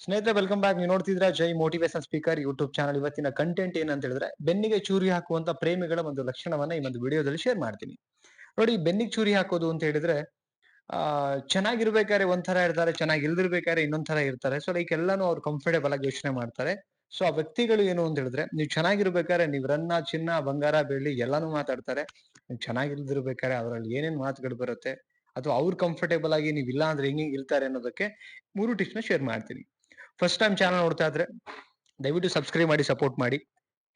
ಸ್ನೇಹಿತರೆ welcome back ನೀವು ನೋಡ್ತಿದ್ರೆ Jai motivation speaker YouTube channel ಇವತ್ತಿನ ಕಂಟೆಂಟ್ ಏನಂತ ಹೇಳಿದ್ರೆ, ಬೆನ್ನಿಗೆ ಚೂರಿ ಹಾಕುವಂತ ಪ್ರೇಮಿಗಳ ಒಂದು ಲಕ್ಷಣವನ್ನ ಈ ಒಂದು ವಿಡಿಯೋದಲ್ಲಿ ಶೇರ್ ಮಾಡ್ತೀನಿ. ನೋಡಿ, ಬೆನ್ನಿಗೆ ಚೂರಿ ಹಾಕೋದು ಅಂತ ಹೇಳಿದ್ರೆ, ಆ, ಚೆನ್ನಾಗಿರ್ಬೇಕಾದ್ರೆ ಒಂಥರ ಇರ್ತಾರೆ ಚೆನ್ನಾಗಿ ಇಲ್ದಿರ್ಬೇಕಾದ್ರೆ ಇನ್ನೊಂದ್ ತರ ಇರ್ತಾರೆ. ಸೊ ಲೈಕ್ ಎಲ್ಲಾನು ಅವ್ರು ಕಂಫರ್ಟೇಬಲ್ ಆಗಿ ಯೋಚನೆ ಮಾಡ್ತಾರೆ. ಸೊ ಆ ವ್ಯಕ್ತಿಗಳು ಏನು ಅಂತ ಹೇಳಿದ್ರೆ, ನೀವು ಚೆನ್ನಾಗಿರ್ಬೇಕಾದ್ರೆ ನೀವು ರನ್ನ, ಚಿನ್ನ, ಬಂಗಾರ, ಬೆಳ್ಳಿ ಎಲ್ಲಾನು ಮಾತಾಡ್ತಾರೆ. ನೀವು ಚೆನ್ನಾಗಿಲ್ದಿರ್ಬೇಕಾದ್ರೆ ಅವರಲ್ಲಿ ಏನೇನ್ ಮಾತುಗಳು ಬರುತ್ತೆ, ಅಥವಾ ಅವ್ರು ಕಂಫರ್ಟೇಬಲ್ ಆಗಿ ನೀವು ಇಲ್ಲ ಅಂದ್ರೆ ಹಿಂಗೆ ಇರ್ತಾರೆ ಅನ್ನೋದಕ್ಕೆ ಮೂರು ಟಿಪ್ಸ್ನ ಶೇರ್ ಮಾಡ್ತೀನಿ. ಫಸ್ಟ್ ಟೈಮ್ ಚಾನಲ್ ನೋಡ್ತಾ ಇದ್ರೆ, ದಯವಿಟ್ಟು ಸಬ್ಸ್ಕ್ರೈಬ್ ಮಾಡಿ ಸಪೋರ್ಟ್ ಮಾಡಿ.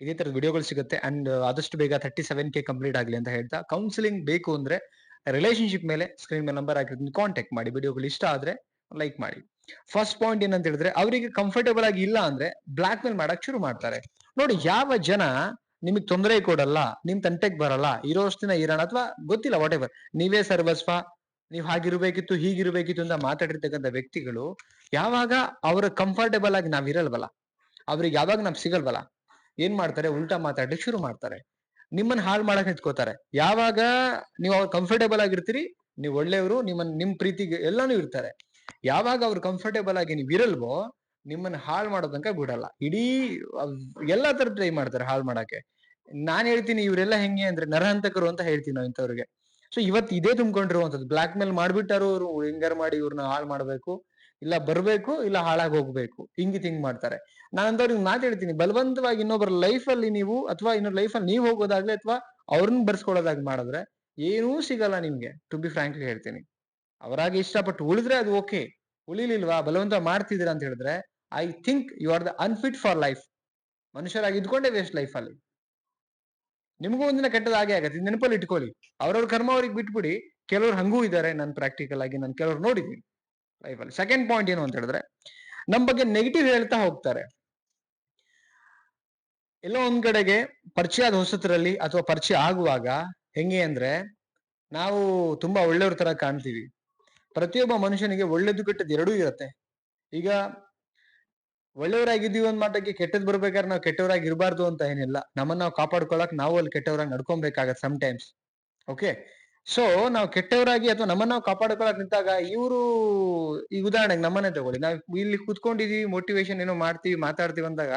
ಇದೇ ತರದ ವಿಡಿಯೋಗಳು ಸಿಗುತ್ತೆ. ಅಂಡ್ ಆದಷ್ಟು ಬೇಗ ತರ್ಟಿ ಸೆವೆನ್ ಕೆ ಕಂಪ್ಲೀಟ್ ಆಗಲಿ ಅಂತ ಹೇಳ್ತಾ ಕೌನ್ಸಿಲಿಂಗ್ ಬೇಕು ಅಂದ್ರೆ ರಿಲೇಶನ್ಶಿಪ್ ಮೇಲೆ ಸ್ಕ್ರೀನ್ ಮೇಲೆ ನಂಬರ್ ಹಾಕಿರ್ತೀನಿ. ಕಾಂಟ್ಯಾಕ್ಟ್ ಮಾಡಿ ವಿಡಿಯೋಗಳು ಇಷ್ಟ ಆದ್ರೆ ಲೈಕ್ ಮಾಡಿ. ಫಸ್ಟ್ ಪಾಯಿಂಟ್ ಏನಂತ ಹೇಳಿದ್ರೆ, ಅವರಿಗೆ ಕಂಫರ್ಟೇಬಲ್ ಆಗಿ ಇಲ್ಲ ಅಂದ್ರೆ ಬ್ಲಾಕ್ ಮೇಲ್ ಮಾಡಕ್ ಶುರು ಮಾಡ್ತಾರೆ. ನೋಡಿ, ಯಾವ ಜನ ನಿಮಗೆ ತೊಂದರೆ ಕೊಡಲ್ಲ, ನಿಮ್ ತಂಟೆಗೆ ಬರಲ್ಲ, ಇರೋಷ್ಟು ದಿನ ಇರೋಣ, ಅಥವಾ ಗೊತ್ತಿಲ್ಲ ವಾಟ್ ಎವರ್ ನೀವೇ ಸರ್ವಸ್ವ ನೀವ್ ಹಾಗಿರ್ಬೇಕಿತ್ತು, ಹೀಗಿರ್ಬೇಕಿತ್ತು ಅಂತ ಮಾತಾಡಿರ್ತಕ್ಕಂಥ ವ್ಯಕ್ತಿಗಳು ಯಾವಾಗ ಅವ್ರ ಕಂಫರ್ಟೇಬಲ್ ಆಗಿ ನಾವ್ ಇರಲ್ವಲ್ಲ? ಅವ್ರಿಗೆ ಯಾವಾಗ ನಾವ್ ಸಿಗಲ್ವಲ್ಲ? ಏನ್ ಮಾಡ್ತಾರೆ? ಉಲ್ಟಾ ಮಾತಾಡ್ಲಿಕ್ಕೆ ಶುರು ಮಾಡ್ತಾರೆ. ನಿಮ್ಮನ್ನ ಹಾಳು ಮಾಡಕ್ ನಿಂತ್ಕೋತಾರೆ. ಯಾವಾಗ ನೀವು ಅವ್ರು ಕಂಫರ್ಟೇಬಲ್ ಆಗಿರ್ತೀರಿ, ನೀವು ಒಳ್ಳೆಯವರು ನಿಮ್ಮನ್ನ ನಿಮ್ ಪ್ರೀತಿಗೆ ಎಲ್ಲಾನು ಇರ್ತಾರೆ. ಯಾವಾಗ ಅವ್ರು ಕಂಫರ್ಟೇಬಲ್ ಆಗಿ ನೀವು ಇರಲ್ವೋ, ನಿಮ್ಮನ್ನ ಹಾಳು ಮಾಡೋ ತನಕ ಬಿಡಲ್ಲ. ಇಡೀ ಎಲ್ಲಾ ತರ ಟ್ರೈ ಮಾಡ್ತಾರೆ ಹಾಳು ಮಾಡಕ್ಕೆ. ನಾನ್ ಹೇಳ್ತೀನಿ, ಇವರೆಲ್ಲ ಹೆಂಗೆ ಅಂದ್ರೆ ನರಹಂತಕರು ಅಂತ ಹೇಳ್ತೀನಿ ನಾವು ಇಂಥವ್ರಿಗೆ. ಸೊ ಇವತ್ ಇದೇ ತುಂಬಿಕೊಂಡಿರುವಂತದ್ದು ಬ್ಲಾಕ್ ಮೇಲ್ ಮಾಡ್ಬಿಟ್ಟಾರು ಅವರು ಹೆಂಗಾರ ಮಾಡಿ ಇವ್ರನ್ನ ಹಾಳು ಮಾಡ್ಬೇಕು, ಇಲ್ಲ ಬರ್ಬೇಕು, ಇಲ್ಲ ಹಾಳಾಗಿ ಹೋಗ್ಬೇಕು. ಹಿಂಗಿ ತಿಂಗ್ ಮಾಡ್ತಾರೆ. ನಾನು ಅಂತವ್ರಿಗೆ ಮಾತು ಹೇಳ್ತೀನಿ. ಬಲವಂತವಾಗಿ ಇನ್ನೊಬ್ಬರ ಲೈಫ್ ಅಲ್ಲಿ ನೀವು ಅಥವಾ ಇನ್ನೊಬ್ಬರ ಲೈಫ್ ಅಲ್ಲಿ ನೀವು ಹೋಗೋದಾಗ್ಲಿ ಅಥವಾ ಅವ್ರನ್ನ ಬರ್ಸ್ಕೊಳ್ಳೋದಾಗಿ ಮಾಡಿದ್ರೆ ಏನೂ ಸಿಗಲ್ಲ ನಿಮ್ಗೆ ಟು ಬಿ ಫ್ರಾಂಕ್ಲಿ ಹೇಳ್ತೀನಿ. ಅವರಾಗಿ ಇಷ್ಟಪಟ್ಟು ಉಳಿದ್ರೆ ಅದು ಓಕೆ ಉಳಿಲಿಲ್ವಾ? ಬಲವಂತ ಮಾಡ್ತಿದ್ದೀರಾ ಅಂತ ಹೇಳಿದ್ರೆ I think you are the unfit for life ಮನುಷ್ಯರಾಗಿ ಇದ್ಕೊಂಡೇ ವೇಸ್ಟ್ ಲೈಫ್ ಅಲ್ಲಿ. ನಿಮಗೂ ಒಂದಿನ ಕೆಟ್ಟದ ಹಾಗೆ ಆಗತ್ತೆ. ನೆನಪಲ್ಲಿ ಇಟ್ಕೊಳ್ಳಿ. ಅವ್ರವ್ರ ಕರ್ಮ ಅವ್ರಿಗೆ ಬಿಟ್ಬಿಡಿ. ಕೆಲವ್ರು ಹಂಗೂ ಇದ್ದಾರೆ ನಾನು ಪ್ರಾಕ್ಟಿಕಲ್ ಆಗಿ ನಾನು ಕೆಲವ್ರು ನೋಡಿದ್ದೀನಿ ಲೈಫಲ್ಲಿ ಸೆಕೆಂಡ್ ಪಾಯಿಂಟ್ ಏನು ಅಂತ ಹೇಳಿದ್ರೆ, ನಮ್ ಬಗ್ಗೆ ನೆಗೆಟಿವ್ ಹೇಳ್ತಾ ಹೋಗ್ತಾರೆ. ಎಲ್ಲೋ ಒಂದ್ ಕಡೆಗೆ ಪರಿಚಯ ಆದ ಹೊಸತರಲ್ಲಿ ಅಥವಾ ಪರಿಚಯ ಆಗುವಾಗ ಹೆಂಗೆ ಅಂದ್ರೆ, ನಾವು ತುಂಬಾ ಒಳ್ಳೆಯವ್ರ ತರ ಕಾಣ್ತೀವಿ. ಪ್ರತಿಯೊಬ್ಬ ಮನುಷ್ಯನಿಗೆ ಒಳ್ಳೇದು ಕೆಟ್ಟದ್ದು ಎರಡೂ ಇರುತ್ತೆ. ಈಗ ಒಳ್ಳೆಯವರಾಗಿದ್ದೀವಿ ಒಂದ್ ಮಾಟಕ್ಕೆ ಕೆಟ್ಟದ್ ಬರ್ಬೇಕಾದ್ರೆ ನಾವು ಕೆಟ್ಟವರಾಗಿ ಇರಬಾರ್ದು ಅಂತ ಏನಿಲ್ಲ. ನಮ್ಮನ್ನ ನಾವು ಕಾಪಾಡ್ಕೊಳಕ್ ನಾವು ಅಲ್ಲಿ ಕೆಟ್ಟವರಾಗಿ ನಡ್ಕೊಬೇಕಾಗತ್ತೆ ಸಮ್ ಟೈಮ್ಸ್ ಓಕೆ ಸೊ ನಾವು ಕೆಟ್ಟವರಾಗಿ ಅಥವಾ ನಮ್ಮನ್ನ ನಾವು ಕಾಪಾಡ್ಕೊಳಕ್ ನಿಂತಾಗ ಇವರು, ಈ ಉದಾಹರಣೆಗೆ ನಮ್ಮನ್ನೇ ತಗೊಳ್ಳಿ. ನಾವು ಇಲ್ಲಿ ಕುತ್ಕೊಂಡಿದೀವಿ ಮೋಟಿವೇಶನ್ ಏನೋ ಮಾಡ್ತೀವಿ, ಮಾತಾಡ್ತೀವಿ ಅಂದಾಗ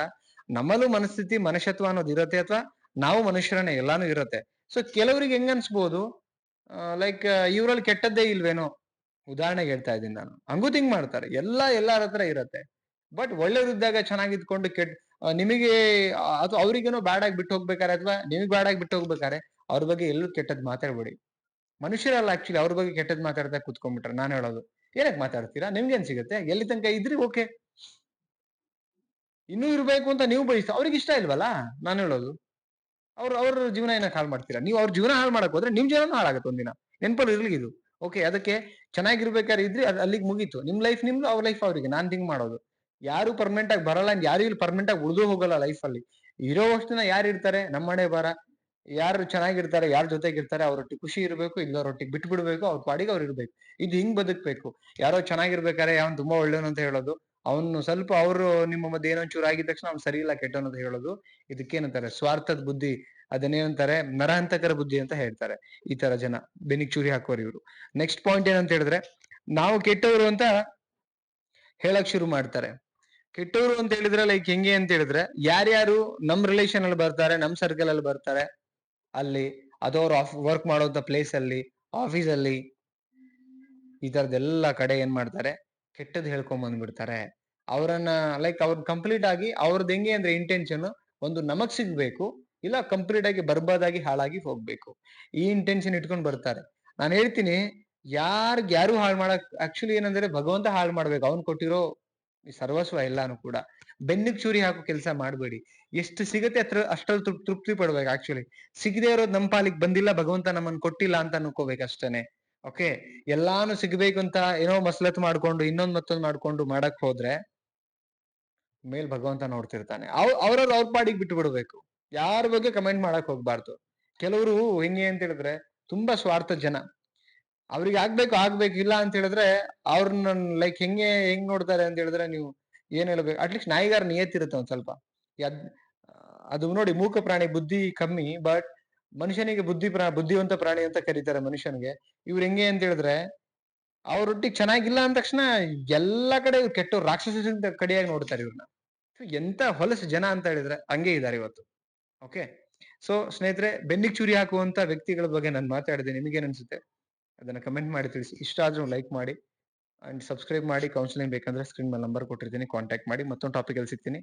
ನಮ್ಮಲ್ಲೂ ಮನಸ್ಥಿತಿ ಮನುಷ್ಯತ್ವ ಅನ್ನೋದು ಇರುತ್ತೆ ಅಥವಾ ನಾವು ಮನುಷ್ಯರನ್ನೇ, ಎಲ್ಲಾನು ಇರುತ್ತೆ. ಸೊ ಕೆಲವರಿಗೆ ಹೆಂಗ ಅನ್ಸ್ಬೋದು? ಲೈಕ್ ಇವ್ರಲ್ಲಿ ಕೆಟ್ಟದ್ದೇ ಇಲ್ವೇನೋ? ಉದಾಹರಣೆಗೆ ಹೇಳ್ತಾ ಇದ್ದೀನಿ ನಾನು. ಹಂಗೂ ತಿಂಗ್ ಮಾಡ್ತಾರೆ. ಎಲ್ಲ, ಎಲ್ಲಾರ ಹತ್ರ ಇರತ್ತೆ. ಬಟ್ ಒಳ್ಳೇದಿದ್ದಾಗ ಚೆನ್ನಾಗಿದ್ಕೊಂಡು ಕೆಟ್ ನಿಮಗೆ ಅಥವಾ ಅವ್ರಿಗೇನೋ ಬ್ಯಾಡ್ ಆಗಿ ಬಿಟ್ಟು ಹೋಗ್ಬೇಕಾರೆ ಅಥವಾ ನಿಮಗೆ ಬ್ಯಾಡ್ ಆಗಿ ಬಿಟ್ಟು ಹೋಗ್ಬೇಕಾರೆ ಅವ್ರ ಬಗ್ಗೆ ಎಲ್ಲೂ ಕೆಟ್ಟದ್ ಮಾತಾಡ್ಬೇಡಿ. ಮನುಷ್ಯರಲ್ಲ ಆಕ್ಚುಲಿ ಅವ್ರ ಬಗ್ಗೆ ಕೆಟ್ಟದ್ ಮಾತಾಡ್ತಾ ಕುತ್ಕೊಂಡ್ಬಿಟ್ರೆ ನಾನು ಹೇಳೋದು. ಏನಕ್ಕೆ ಮಾತಾಡ್ತೀರಾ? ನಿಮ್ಗೇನ್ ಸಿಗುತ್ತೆ? ಎಲ್ಲಿ ತನಕ ಇದ್ರಿ? ಓಕೆ ಇನ್ನೂ ಇರ್ಬೇಕು ಅಂತ ನೀವು ಬಯಸ್ತಾ, ಅವ್ರಿಗೆ ಇಷ್ಟ ಇಲ್ವಲ್ಲ? ನಾನು ಹೇಳೋದು. ಅವ್ರ ಅವ್ರ ಜೀವನ ಏನಕ್ಕೆ ಹಾಳು ಮಾಡ್ತೀರಾ? ನೀವು ಅವ್ರ ಜೀವನ ಹಾಳು ಮಾಡಕ್ ಹೋದ್ರೆ ನಿಮ್ ಜೀವನ ಹಾಳಾಗುತ್ತೆ ಒಂದಿನ. ನೆನಪಲ್ಲಿ ಇರ್ಲಿ ಇದು. ಓಕೆ ಅದಕ್ಕೆ ಚೆನ್ನಾಗಿರ್ಬೇಕಾದ್ರೆ ಇದ್ರಿ ಅಲ್ಲಿಗೆ ಮುಗೀತು. ನಿಮ್ ಲೈಫ್ ನಿಮ್ದು, ಅವ್ರ ಲೈಫ್ ಅವರಿಗೆ. ನಾನ್ ಥಿಂಕ್ ಮಾಡೋದು. ಯಾರು ಪರ್ಮನೆಂಟ್ ಆಗಿ ಬರಲ್ಲ ಅಂದ್ ಯಾರು ಇಲ್ಲಿ ಪರ್ಮನೆಂಟ್ ಆಗಿ ಉಳಿದು ಹೋಗಲ್ಲ ಲೈಫ್ ಅಲ್ಲಿ. ಇರೋ ವಸ್ತುನ ಯಾರು ಇರ್ತಾರೆ? ನಮ್ಮನೆ ಬರ ಯಾರು ಚೆನ್ನಾಗಿರ್ತಾರೆ, ಯಾರ ಜೊತೆಗಿರ್ತಾರೆ ಅವ್ರೊಟ್ಟಿಗೆ ಖುಷಿ ಇರಬೇಕು ಇಲ್ಲವ್ರೊಟ್ಟಿಗೆ ಬಿಟ್ಟು ಬಿಡ್ಬೇಕು ಅವ್ರ ಪಾಡಿಗೆ ಅವ್ರು ಇರ್ಬೇಕು. ಇದು ಹಿಂಗ್ ಬದುಕ್ಬೇಕು. ಯಾರೋ ಚೆನ್ನಾಗಿರ್ಬೇಕಾರೆ ಅವ್ನ್ ತುಂಬಾ ಒಳ್ಳೆಯವನು ಅಂತ ಹೇಳೋದು. ಅವನು ಸ್ವಲ್ಪ ಅವರು ನಿಮ್ಮ ಮಧ್ಯೆ ಏನೋ ಚೂರು ಆಗಿದ ತಕ್ಷಣ ಅವ್ನು ಸರಿ ಇಲ್ಲ ಕೆಟ್ಟವನು ಅಂತ ಹೇಳೋದು. ಇದಕ್ಕೇನಂತಾರೆ? ಸ್ವಾರ್ಥದ ಬುದ್ಧಿ, ಅದನ್ನೇನಂತಾರೆ? ನರಹಂತಕರ ಬುದ್ಧಿ ಅಂತ ಹೇಳ್ತಾರೆ ಈ ತರ ಜನ. ಬೆನಿಗ್ ಚೂರಿ ಹಾಕೋರು ಇವರು. ನೆಕ್ಸ್ಟ್ ಪಾಯಿಂಟ್ ಏನಂತ ಹೇಳಿದ್ರೆ, ನಾವು ಕೆಟ್ಟವರು ಅಂತ ಹೇಳಕ್ ಶುರು ಮಾಡ್ತಾರೆ. ಕೆಟ್ಟವರು ಅಂತ ಹೇಳಿದ್ರೆ ಲೈಕ್ ಹೆಂಗೆ ಅಂತ ಹೇಳಿದ್ರೆ, ಯಾರ್ಯಾರು ನಮ್ ರಿಲೇಷನ್ ಅಲ್ಲಿ ಬರ್ತಾರೆ, ನಮ್ ಸರ್ಕಲ್ ಅಲ್ಲಿ ಬರ್ತಾರೆ, ಅಲ್ಲಿ ಅಥವಾ ಅವ್ರು ವರ್ಕ್ ಮಾಡುವಂತ ಪ್ಲೇಸ್ ಅಲ್ಲಿ ಆಫೀಸ್ ಅಲ್ಲಿ, ಈ ತರದೆಲ್ಲ ಕಡೆ ಏನ್ ಮಾಡ್ತಾರೆ, ಕೆಟ್ಟದ್ ಹೇಳ್ಕೊಂಡ್ ಬಂದ್ಬಿಡ್ತಾರೆ. ಅವರನ್ನ ಲೈಕ್ ಅವ್ರ ಕಂಪ್ಲೀಟ್ ಆಗಿ ಅವ್ರದ್ದು ಹೆಂಗೆ ಅಂದ್ರೆ ಇಂಟೆನ್ಷನ್ ಒಂದು ನಮಗ್ ಸಿಗ್ಬೇಕು, ಇಲ್ಲ ಕಂಪ್ಲೀಟ್ ಆಗಿ ಬರ್ಬಾದಾಗಿ ಹಾಳಾಗಿ ಹೋಗ್ಬೇಕು. ಈ ಇಂಟೆನ್ಷನ್ ಇಟ್ಕೊಂಡ್ ಬರ್ತಾರೆ. ನಾನು ಹೇಳ್ತೀನಿ, ಯಾರ್ಗ್ ಯಾರು ಹಾಳು ಮಾಡಕ್ ಆಕ್ಚುಲಿ ಏನಂದ್ರೆ ಭಗವಂತ ಹಾಳು ಮಾಡ್ಬೇಕು. ಅವ್ನ್ ಕೊಟ್ಟಿರೋ ಸರ್ವಸ್ವ ಎಲ್ಲಾನು ಕೂಡ. ಬೆನ್ನಿಗ್ ಚೂರಿ ಹಾಕೋ ಕೆಲಸ ಮಾಡಬೇಡಿ. ಎಷ್ಟು ಸಿಗುತ್ತೆ ಅತ್ರ ಅಷ್ಟ್ರಲ್ಲಿ ತೃಪ್- ತೃಪ್ತಿ ಪಡ್ಬೇಕು ಆಕ್ಚುಲಿ ಸಿಗದೆ ಇರೋದು ನಮ್ ಪಾಲಿಗೆ ಬಂದಿಲ್ಲ, ಭಗವಂತ ನಮ್ಮನ್ ಕೊಟ್ಟಿಲ್ಲ ಅಂತ ಅನ್ಕೋಬೇಕು ಅಷ್ಟೇನೆ. ಓಕೆ ಎಲ್ಲಾನು ಸಿಗ್ಬೇಕು ಅಂತ ಏನೋ ಮಸಲತ್ ಮಾಡ್ಕೊಂಡು, ಇನ್ನೊಂದ್ ಮತ್ತೊಂದ್ ಮಾಡ್ಕೊಂಡು ಮಾಡಕ್ ಹೋದ್ರೆ ಮೇಲ್ ಭಗವಂತ ನೋಡ್ತಿರ್ತಾನೆ. ಅವ್, ಅವ್ರವ್ರ ಅವ್ರ ಪಾಡಿಗೆ ಬಿಟ್ಟು ಬಿಡ್ಬೇಕು. ಯಾರ ಬಗ್ಗೆ ಕಮೆಂಟ್ ಮಾಡಕ್ ಹೋಗ್ಬಾರ್ದು. ಕೆಲವರು ಹೆಂಗೆ ಅಂತ ಹೇಳಿದ್ರೆ, ತುಂಬಾ ಸ್ವಾರ್ಥ ಜನ. ಅವ್ರಿಗೆ ಆಗ್ಬೇಕು ಆಗ್ಬೇಕು, ಇಲ್ಲ ಅಂತ ಹೇಳಿದ್ರೆ ಅವ್ರನ್ನ ಲೈಕ್ ಹೆಂಗೆ, ಹೆಂಗ್ ನೋಡ್ತಾರೆ ಅಂತ ಹೇಳಿದ್ರೆ ನೀವು ಏನ್ ಹೇಳ್ಬೇಕು? ಅಟ್ಲೀಸ್ಟ್ ನಾಯಿಗಾರ ನಿಯತ್ತಿರುತ್ತೆ ಒಂದ್ ಸ್ವಲ್ಪ. ಅದು ನೋಡಿ ಮೂಕ ಪ್ರಾಣಿ ಬುದ್ಧಿ ಕಮ್ಮಿ ಬಟ್ ಮನುಷ್ಯನಿಗೆ ಬುದ್ಧಿ ಪ್ರಾ, ಬುದ್ಧಿವಂತ ಪ್ರಾಣಿ ಅಂತ ಕರೀತಾರೆ ಮನುಷ್ಯನಿಗೆ. ಇವ್ರು ಹೆಂಗೆ ಅಂತ ಹೇಳಿದ್ರೆ ಅವ್ರೊಟ್ಟಿಗೆ ಚೆನ್ನಾಗಿಲ್ಲ ಅಂದ ತಕ್ಷಣ ಎಲ್ಲಾ ಕಡೆ ಇವ್ರು ಕೆಟ್ಟವ್ರು ರಾಕ್ಷಸ ಕಡೆಯಾಗಿ ನೋಡ್ತಾರೆ ಇವ್ರನ್ನ. ಎಂತ ಹೊಲಸು ಜನ ಅಂತ ಹೇಳಿದ್ರೆ ಹಂಗೆ ಇದ್ದಾರೆ ಇವತ್ತು. ಓಕೆ ಸೊ ಸ್ನೇಹಿತರೆ, ಬೆನ್ನಿಗೆ ಚೂರಿ ಹಾಕುವಂತ ವ್ಯಕ್ತಿಗಳ ಬಗ್ಗೆ ನಾನು ಮಾತಾಡಿದೆ. ನಿಮಗೇನ್ ಅನ್ಸುತ್ತೆ? ಅದನ್ನ ಕಮೆಂಟ್ ಮಾಡಿ ತಿಳಿಸಿ. ಇಷ್ಟ ಆದರೂ ಲೈಕ್ ಮಾಡಿ ಅಂಡ್ ಸಬ್ಸ್ಕ್ರೈಬ್ ಮಾಡಿ ಕೌನ್ಸಿಲಿಂಗ್ ಬೇಕಂದ್ರೆ ಸ್ಕ್ರೀನ್ ಮೇಲೆ ನಂಬರ್ ಕೊಟ್ಟಿರ್ತೀನಿ. ಕಾಂಟ್ಯಾಕ್ಟ್ ಮಾಡಿ. ಮತ್ತೊಂದು ಟಾಪಿಕ್ ಅಲ್ಲಿ ಸಿಗ್ತೀನಿ.